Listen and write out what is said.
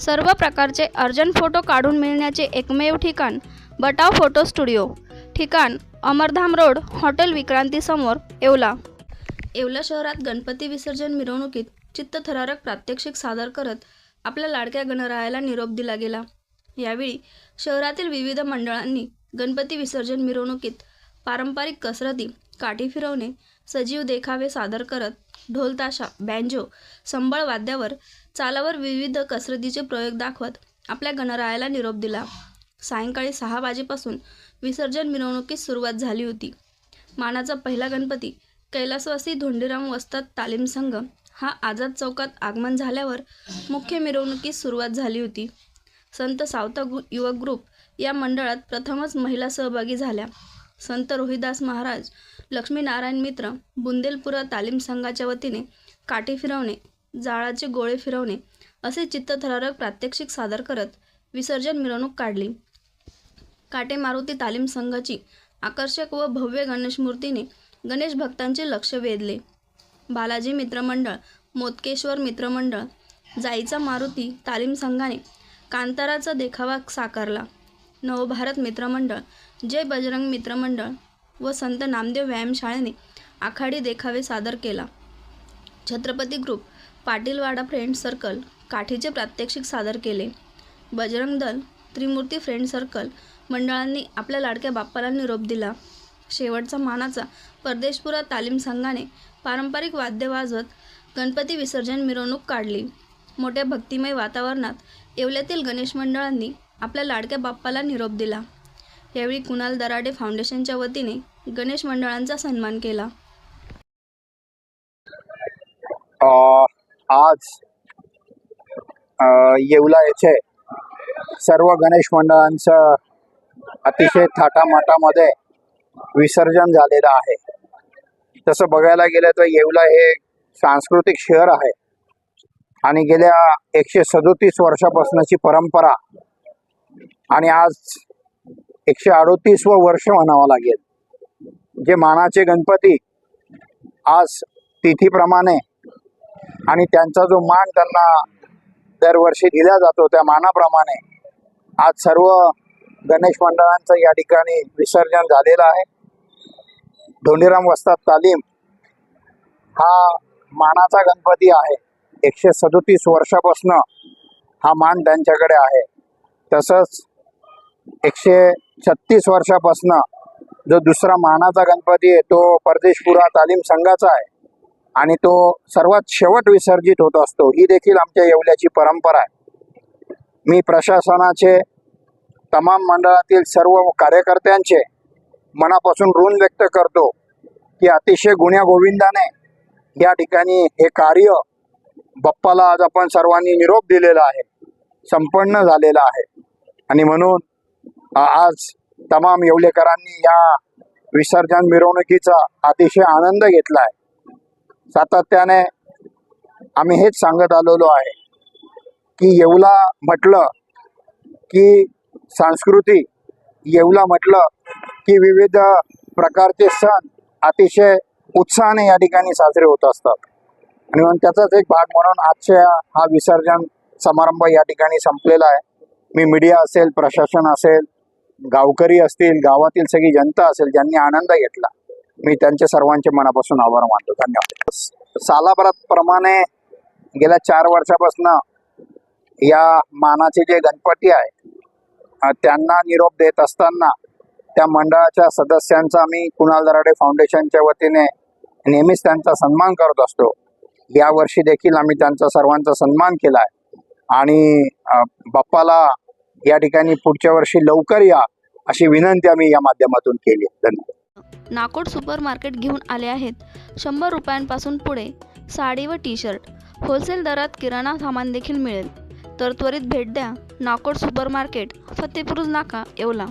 सर्व प्रकारचे urgent photo काढून मिळण्याचे एकमेव ठिकाण बटाव फोटो स्टुडिओ. ठिकाण अमरधाम रोड हॉटेल विक्रांतीसमोर येवला. येवला शहरात गणपती विसर्जन मिरवणुकीत चित्तथरारक प्रात्यक्षिक सादर करत आपल्या लाडक्या गणरायाला निरोप दिला गेला. यावेळी शहरातील विविध मंडळांनी गणपती विसर्जन मिरवणुकीत पारंपरिक कसरती काठी फिरवणे सजीव देखावे सादर करत ढोलताशा बँजो संबळ वाद्यावर चालावर विविध कसरतीचे प्रयोग दाखवत आपल्या गणरायाला निरोप दिला. सायंकाळी सहा वाजेपासून विसर्जन मिरवणुकीस सुरुवात झाली होती. मानाचा पहिला गणपती कैलासवासी धोंडीराम वस्ताद तालीम संघ हा आझाद चौकात आगमन झाल्यावर मुख्य मिरवणुकीस सुरुवात झाली होती. संत सावता गु युवक ग्रुप या मंडळात प्रथमच महिला सहभागी झाल्या. संत रोहिदास महाराज लक्ष्मीनारायण मित्र बुंदेलपुरा तालीम संघाच्या वतीने काठी फिरवणे जाळाचे गोळे फिरवणे असे चित्तथरारक प्रात्यक्षिक सादर करत विसर्जन मिरवणूक काढली. काटे मारुती तालीम संघाची आकर्षक व भव्य गणेश मूर्तीने गणेश भक्तांचे लक्ष वेधले. बालाजी मित्रमंडळ मोतकेश्वर मित्रमंडळ जाईचा मारुती तालीम संघाने कांताराचा देखावा साकारला. नवभारत मित्रमंडळ जय बजरंग मित्रमंडळ व संत नामदेव व्यायामशाळेने आखाडी देखावे सादर केला. Chhatrapati group Patilwada friend circle काठीचे प्रात्यक्षिक सादर केले. बजरंग दल त्रिमूर्ती फ्रेंड सर्कल मंडळांनी आपल्या लाडक्या बाप्पाला निरोप दिला. शेवटचा मानाचा परदेशपुरा तालीम संघाने पारंपरिक वाद्य वाजवत गणपती विसर्जन मिरवणूक काढली. मोठ्या भक्तिमय वातावरणात येवल्यातील गणेश मंडळांनी आपल्या लाडक्या बाप्पाला निरोप दिला. यावेळी कुणाल दराडे फाउंडेशनच्या वतीने गणेश मंडळांचा सन्मान केला. आज येवला येथे सर्व गणेश मंडळांचं अतिशय थाटामाटामध्ये विसर्जन झालेलं आहे. तसं बघायला गेलं तर येवला हे सांस्कृतिक शहर आहे. आणि गेल्या एकशे सदोतीस वर्षापासूनची परंपरा आणि आज एकशे अडोतीसवं वर्ष म्हणावं लागेल. जे मानाचे गणपती आज तिथीप्रमाणे आणि त्यांचा जो मान त्यांना दरवर्षी दिला जातो त्या मानाप्रमाणे आज सर्व गणेश मंडळांचं या ठिकाणी विसर्जन झालेलं आहे. धोंडीराम वस्ताद तालीम हा मानाचा गणपती आहे. एकशे सदोतीस वर्षापासून हा मान त्यांच्याकडे आहे. तसंच एकशे छत्तीस वर्षापासून जो दुसरा मानाचा गणपती आहे तो परदेशपुरा तालीम संघाचा आहे. आणि तो सर्वात शेवट विसर्जित होत असतो. ही देखील आमच्या येवल्याची परंपरा आहे. मी प्रशासनाचे तमाम मंडळातील सर्व कार्यकर्त्यांचे मनापासून ऋण व्यक्त करतो की अतिशय गुण्या गोविंदाने या ठिकाणी हे कार्य बाप्पाला आज आपण सर्वांनी निरोप दिलेला आहे संपन्न झालेला आहे. आणि म्हणून आज तमाम येवलेकरांनी या विसर्जन मिरवणुकीचा अतिशय आनंद घेतला आहे. सातत्याने आम्ही हेच सांगत आलेलो आहे की येवला म्हटलं की संस्कृती येवला म्हटलं की विविध प्रकारचे सण अतिशय उत्साहाने या ठिकाणी साजरे होत असतात. आणि म्हणून त्याचाच एक भाग म्हणून आजच्या हा विसर्जन समारंभ या ठिकाणी संपलेला आहे. मी मीडिया असेल प्रशासन असेल गावकरी असतील गावातील सगळी जनता असेल ज्यांनी आनंद घेतला मी त्यांच्या सर्वांचे मनापासून आभार मानतो. धन्यवाद. सालाभरात प्रमाणे गेल्या चार वर्षापासून या मानाचे जे गणपती आहेत त्यांना निरोप देत असताना त्या मंडळाच्या सदस्यांचा आम्ही कुणाल दराडे फाउंडेशनच्या वतीने नेहमीच त्यांचा सन्मान करत असतो. या वर्षी देखील आम्ही त्यांचा सर्वांचा सन्मान केला आहे आणि बाप्पाला या ठिकाणी पुढच्या वर्षी लवकर या अशी विनंती आम्ही या माध्यमातून केली धन्यवाद. नाकोड सुपर मार्केट घेऊन आले आहेत. शंभर रुपयांपासून पुढे साडी व टी शर्ट होलसेल दरात किराणा सामान देखील मिळेल. तर त्वरित भेट द्या. नाकोड सुपर मार्केट फतेपूर नाका येवला.